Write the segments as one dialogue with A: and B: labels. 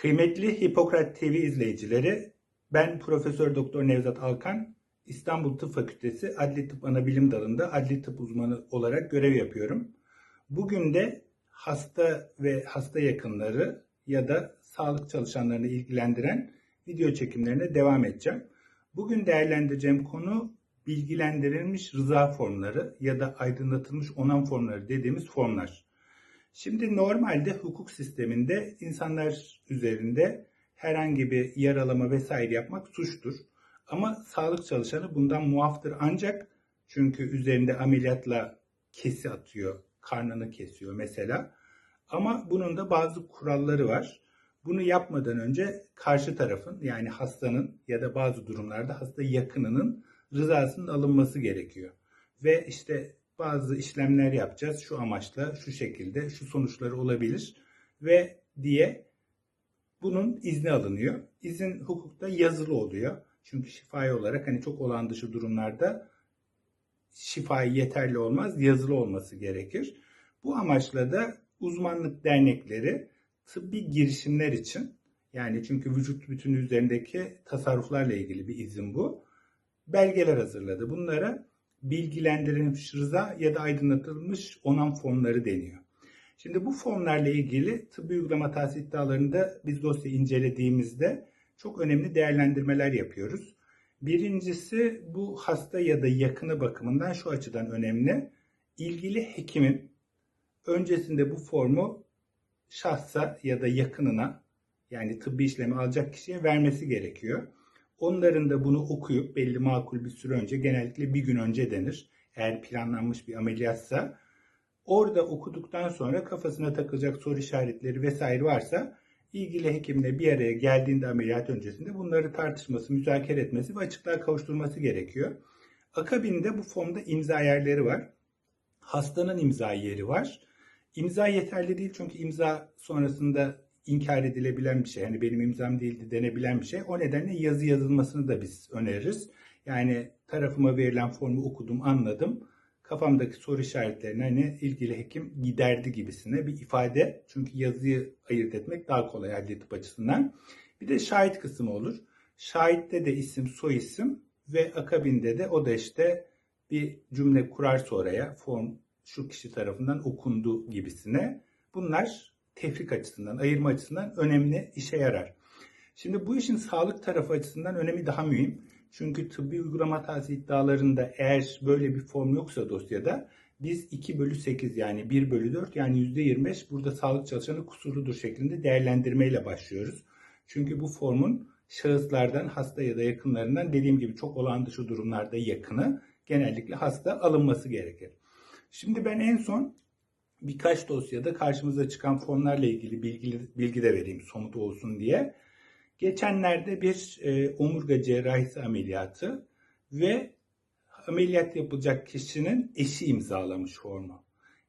A: Kıymetli Hipokrat TV izleyicileri, ben Profesör Doktor Nevzat Alkan, İstanbul Tıp Fakültesi Adli Tıp Anabilim Dalı'nda adli tıp uzmanı olarak görev yapıyorum. Bugün de hasta ve hasta yakınları ya da sağlık çalışanlarını ilgilendiren video çekimlerine devam edeceğim. Bugün değerlendireceğim konu bilgilendirilmiş rıza formları ya da aydınlatılmış onam formları dediğimiz formlar. Şimdi normalde hukuk sisteminde insanlar üzerinde herhangi bir yaralama vesaire yapmak suçtur. Ama sağlık çalışanı bundan muaftır ancak çünkü üzerinde ameliyatla kesi atıyor, karnını kesiyor mesela. Ama bunun da bazı kuralları var. Bunu yapmadan önce karşı tarafın yani hastanın ya da bazı durumlarda hasta yakınının rızasının alınması gerekiyor. Ve işte bazı işlemler yapacağız şu amaçla, şu şekilde, şu sonuçları olabilir ve diye bunun izni alınıyor. İzin hukukta yazılı oluyor. Çünkü şifai olarak hani çok olan dışı durumlarda şifai yeterli olmaz, yazılı olması gerekir. Bu amaçla da uzmanlık dernekleri tıbbi girişimler için yani çünkü vücut bütünü üzerindeki tasarruflarla ilgili bir izin bu. Belgeler hazırladı. Bunlara bilgilendirilmiş rıza ya da aydınlatılmış onam fonları deniyor. Şimdi bu fonlarla ilgili tıbbi uygulama tahsis iddialarında biz dosya incelediğimizde çok önemli değerlendirmeler yapıyoruz. Birincisi bu hasta ya da yakını bakımından şu açıdan önemli. İlgili hekimin öncesinde bu formu şahsa ya da yakınına yani tıbbi işlemi alacak kişiye vermesi gerekiyor. Onların da bunu okuyup belli makul bir süre önce genellikle bir gün önce denir. Eğer planlanmış bir ameliyatsa orada okuduktan sonra kafasına takılacak soru işaretleri vesaire varsa ilgili hekimle bir araya geldiğinde ameliyat öncesinde bunları tartışması, müzakere etmesi ve açıklığa kavuşturması gerekiyor. Akabinde bu formda imza yerleri var. Hastanın imza yeri var. İmza yeterli değil çünkü imza sonrasında inkar edilebilen bir şey. Yani benim imzam değildi denebilen bir şey. O nedenle yazı yazılmasını da biz öneririz. Yani tarafıma verilen formu okudum, anladım. Kafamdaki soru işaretlerini hani ilgili hekim giderdi gibisine bir ifade. Çünkü yazıyı ayırt etmek daha kolay adli tıp açısından. Bir de şahit kısmı olur. Şahitte de isim, soy isim ve akabinde de o da işte bir cümle kurarsa oraya form şu kişi tarafından okundu gibisine. Bunlar tefrik açısından, ayırma açısından önemli işe yarar. Şimdi bu işin sağlık tarafı açısından önemi daha mühim. Çünkü tıbbi uygulama hatası iddialarında eğer böyle bir form yoksa dosyada biz 2 bölü 8 yani 1 bölü 4 yani %25 burada sağlık çalışanı kusurludur şeklinde değerlendirmeyle başlıyoruz. Çünkü bu formun şahıslardan, hasta ya da yakınlarından dediğim gibi çok olan dışı durumlarda yakını genellikle hasta alınması gerekir. Şimdi ben en son birkaç dosyada karşımıza çıkan formlarla ilgili bilgi, bilgi de vereyim somut olsun diye. Geçenlerde bir e, omurga cerrahisi ameliyatı ve ameliyat yapılacak kişinin eşi imzalamış formu.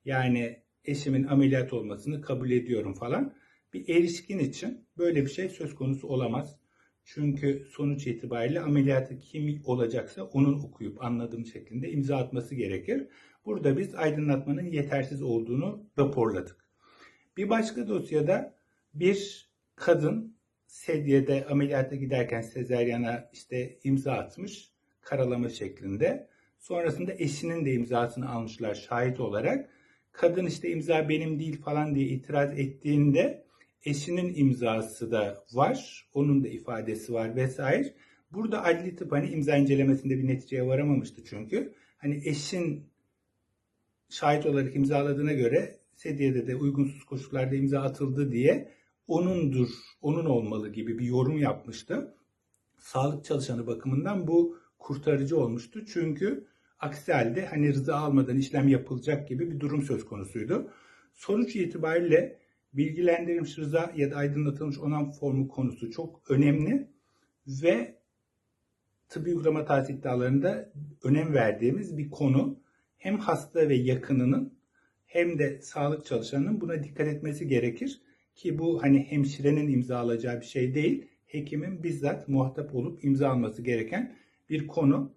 A: Yani eşimin ameliyat olmasını kabul ediyorum falan. Bir erişkin için böyle bir şey söz konusu olamaz. Çünkü sonuç itibariyle ameliyatı kim olacaksa onun okuyup anladığım şeklinde imza atması gerekir. Burada biz aydınlatmanın yetersiz olduğunu raporladık. Bir başka dosyada bir kadın sedyede ameliyata giderken sezeryana işte imza atmış karalama şeklinde. Sonrasında eşinin de imzasını almışlar şahit olarak. Kadın işte imza benim değil falan diye itiraz ettiğinde eşinin imzası da var. Onun da ifadesi var vesaire. Burada adli tıp hani imza incelemesinde bir neticeye varamamıştı çünkü. Hani eşin şahit olarak imzaladığına göre sedyede de uygunsuz koşullarda imza atıldı diye onundur, onun olmalı gibi bir yorum yapmıştı. Sağlık çalışanı bakımından bu kurtarıcı olmuştu. Çünkü aksi halde hani rıza almadan işlem yapılacak gibi bir durum söz konusuydu. Sonuç itibariyle bilgilendirilmiş rıza ya da aydınlatılmış onam formu konusu çok önemli ve tıbbi uygulama tahsis iddialarında önem verdiğimiz bir konu. Hem hasta ve yakınının hem de sağlık çalışanının buna dikkat etmesi gerekir. Ki bu hani hemşirenin imza alacağı bir şey değil. Hekimin bizzat muhatap olup imza alması gereken bir konu.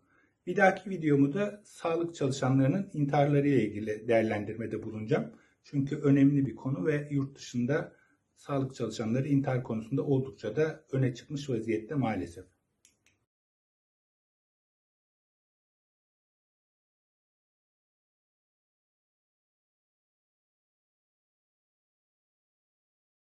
A: Bir dahaki videomu da sağlık çalışanlarının intiharları ilgili değerlendirmede bulunacağım. Çünkü önemli bir konu ve yurt dışında sağlık çalışanları intihar konusunda oldukça da öne çıkmış vaziyette maalesef.